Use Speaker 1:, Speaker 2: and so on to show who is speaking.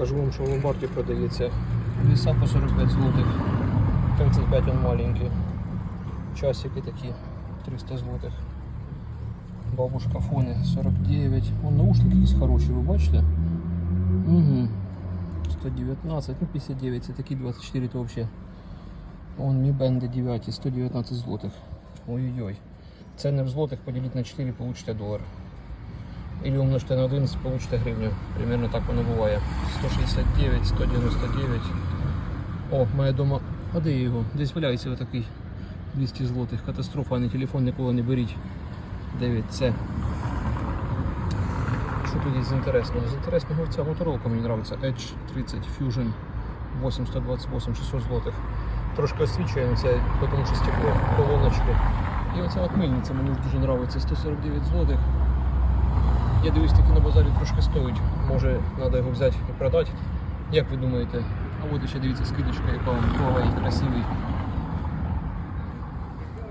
Speaker 1: Кажу вам, що в ломбарді продається. Віса по 45 злотих. 35 он маленький. Часики такі 300 злотих. Бабушка фони 49. Вон наушники якісь хороші, ви бачите? Угу. 119, ну 59, це такі 24 то взагалі. Вон Mi Band 9, 119 злотих. Ой-ой-ой. Ціни в злотих поділіть на 4, получите долар. Или умножте на 11, получите гривню. Примерно так воно буває. 169, 199. О, моя дома. А де я його? Десь валяється отакий 200 злотих. Катастрофа, а не телефон ніколи не беріть. 9 це. Що тут з інтересного? З інтересного ця моторолка мені подобається. Edge 30 Fusion 828 600 злотих. Трошки освічує, але це тому що стекло, колоночки. І оця от мильниця мені дуже подобається. 149 злотих. Я дивлюсь, таки на базарі трошки стоїть. Може, треба його взяти і продати. Як ви думаєте? А от ще дивіться скидочка, яка вам новий, красивий.